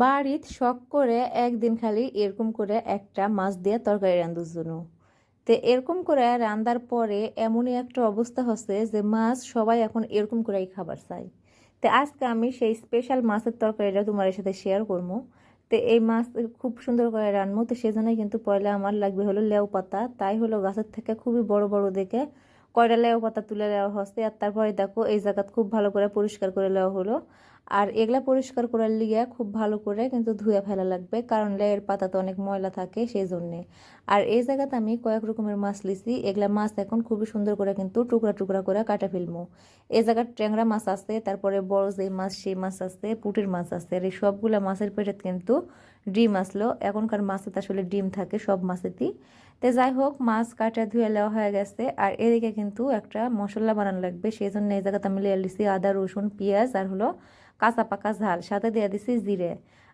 বাড়িত শখ করে একদিন খালি এরকম করে একটা মাছ দিয়ে তরকারি রান্ধুর জন্য। তো এরকম করে রান্দার পরে এমনই একটা অবস্থা হচ্ছে যে মাছ সবাই এখন এরকম করেই খাবার চাই তো আজকে আমি সেই স্পেশাল মাছের তরকারিটা তোমার সাথে শেয়ার করব। তো এই মাছ খুব সুন্দর করে রান্নবো তো সেজন্যই কিন্তু পয়লা আমার লাগবে হলো লেউ পাতা। তাই হলো গাছের থেকে খুবই বড় বড় দেখে কয়টা লেউ পাতা তুলে নেওয়া হচ্ছে। আর তারপরে দেখো এই জায়গা খুব ভালো করে পরিষ্কার করে নেওয়া হলো। আর এগুলা পরিষ্কার করার লিগে খুব ভালো করে কিন্তু ধুয়ে ফেলা লাগবে, কারণ লেয়ের পাতা তো অনেক ময়লা থাকে সেই জন্যে আর এই জায়গাতে আমি কয়েক রকমের মাছ লিছি, এগুলা মাছ এখন খুবই সুন্দর করে কিন্তু টুকরা টুকরা করে কাটা ফেলব। এই জায়গার ট্যাংরা মাছ আছে, তারপরে বড় যে মাছ, সেই মাছ আছে, পুটির মাছ আছে, আর এই সবগুলা মাছের পেটে কিন্তু ডিম আসলো। এখনকার মাছেতে আসলে ডিম থাকে, সব মাছেতেই তো যাই হোক, মাছ কাটা ধুয়ে নেওয়া হয়ে গেছে, আর এদিকে কিন্তু একটা মশলা বানানো লাগবে সেই জন্য এই জায়গাতে আমি লিয়ে লিছি আদা, রসুন, পেঁয়াজ, আর হলো কাঁচা পাকা ঝাল সাথে দিয়ে দিছি জিরে।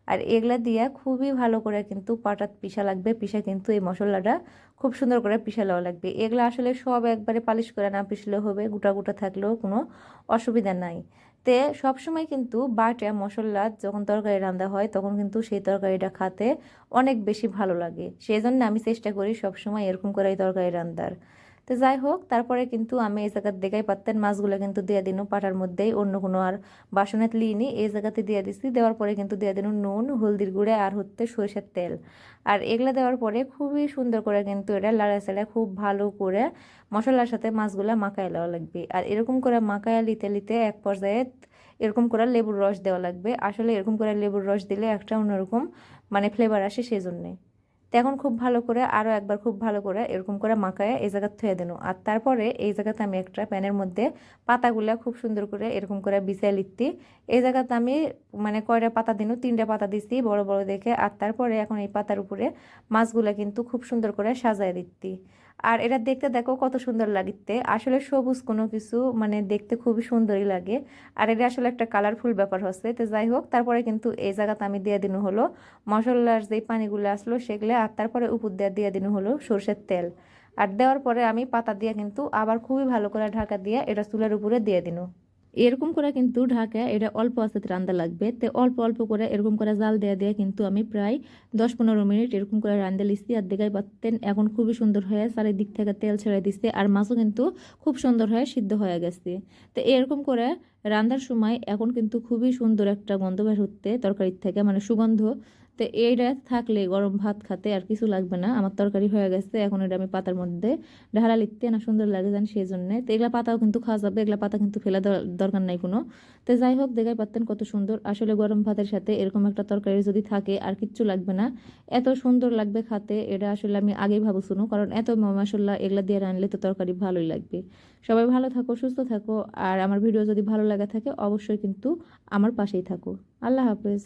আর এগুলা দিয়ে খুবই ভালো করে কিন্তু পাটাত পিসা লাগবে পিসা কিন্তু এই মশলাটা খুব সুন্দর করে পিসা লওয়া লাগবে। এগুলো আসলে সব একবারে পালিশ করে না পিসলেও হবে, গোটা গোটা থাকলেও কোনো অসুবিধা নাই। তে সবসময় কিন্তু বাটা মশলা যখন তরকারি রান্না হয়, তখন কিন্তু সেই তরকারিটা খাতে অনেক বেশি ভালো লাগে। সেই জন্য আমি চেষ্টা করি সবসময় এরকম করে তরকারি রান্নার। তো যাই হোক, তারপরে কিন্তু আমি এই জায়গার দেখাই পারতেন মাছগুলো কিন্তু দিয়ে দিন, পাটার মধ্যেই অন্য কোনো আর বাসনাত লিনি এই জায়গাতে দিয়ে দিছি, দেওয়ার পরে কিন্তু দিয়ে দিন নুন, হলদির গুঁড়ে আর হচ্ছে সরষের তেল। আর এগুলো দেওয়ার পরে খুবই সুন্দর করে কিন্তু এটা লাড়া চাড়া খুব ভালো করে মশলার সাথে মাছগুলো মাখায় দেওয়া লাগবে। আর এরকম করে মাখায় লিতে লিতে এক পর্যায়ে এরকম করে লেবুর রস দেওয়া লাগবে। আসলে এরকম করে লেবুর রস দিলে একটা অন্যরকম মানে ফ্লেভার আসে সেই জন্যে তো এখন খুব ভালো করে আরও একবার খুব ভালো করে এরকম করে মাখায় এই জায়গা থুয়ে দেন। আর তারপরে এই জায়গাতে আমি একটা প্যানের মধ্যে পাতাগুলো খুব সুন্দর করে এরকম করে বিছাই লিখতি। এই জায়গাতে আমি মানে কয়টা পাতা দিনও তিনটা পাতা দিচ্ছি বড় বড় দেখে। আর তারপরে এখন এই পাতার উপরে মাছগুলো কিন্তু খুব সুন্দর করে সাজায় দিচ্ছি আর এটা দেখতে দেখো কত সুন্দর লাগিতে। আসলে সবুজ কোনো কিছু মানে দেখতে খুবই সুন্দরই লাগে। আর এটা আসলে একটা কালারফুল ব্যাপার হচ্ছে। তো যাই হোক, তারপরে কিন্তু এই জায়গাতে আমি দিয়ে দিন হলো মশলার যেই পানিগুলো আসলো সেগুলো, আর তারপরে উপর দিয়ে দিয়ে দিন হলো সর্ষের তেল। আর দেওয়ার পরে আমি পাতা দিয়ে কিন্তু আবার খুবই ভালো করে ঢাকা দিয়ে এটা চুলের উপরে দিয়ে দিন। এরকম করে কিন্তু ঢাকা এটা অল্প আস্তে রান্দা লাগবে। তো অল্প অল্প করে এরকম করে জাল দেওয়া দিয়ে কিন্তু আমি প্রায় দশ পনেরো মিনিট এরকম করে রান্না লিখছি আর দেখাই পাচ্তেন এখন খুবই সুন্দর হয়ে চারিদিক থেকে তেল ছেড়ে দিচ্ছে আর মাছও কিন্তু খুব সুন্দর হয়ে সিদ্ধ হয়ে গেছে। তো এরকম করে রান্নার সময় এখন কিন্তু খুবই সুন্দর একটা গন্ধ বের হতে তরকারির থেকে মানে সুগন্ধ তো এইটা থাকলে গরম ভাত খাতে আর কিছু লাগবে না। আমার তরকারি হয়ে গেছে, এখন এটা আমি পাতার মধ্যে ঢালা লিখতে না সুন্দর লাগে জানি সেই জন্যে তো এগুলা পাতাও কিন্তু খাওয়া যাবে, এগুলা পাতা কিন্তু ফেলা দরকার নাই কোনো। তো যাই হোক দেখাই পারতেন কত সুন্দর। আসলে গরম ভাতের সাথে এরকম একটা তরকারি যদি থাকে আর কিচ্ছু লাগবে না। এত সুন্দর লাগবে খাতে, এটা আসলে আমি আগেই ভাবো শুনো, কারণ এত মশলা এগুলা দিয়ে রানলে তো তরকারি ভালোই লাগবে। সবাই ভালো থাকো, সুস্থ থাকো, আর আমার ভিডিও যদি ভালো লাগা থাকে, অবশ্যই কিন্তু আমার পাশেই থাকো। আল্লাহ হাফেজ।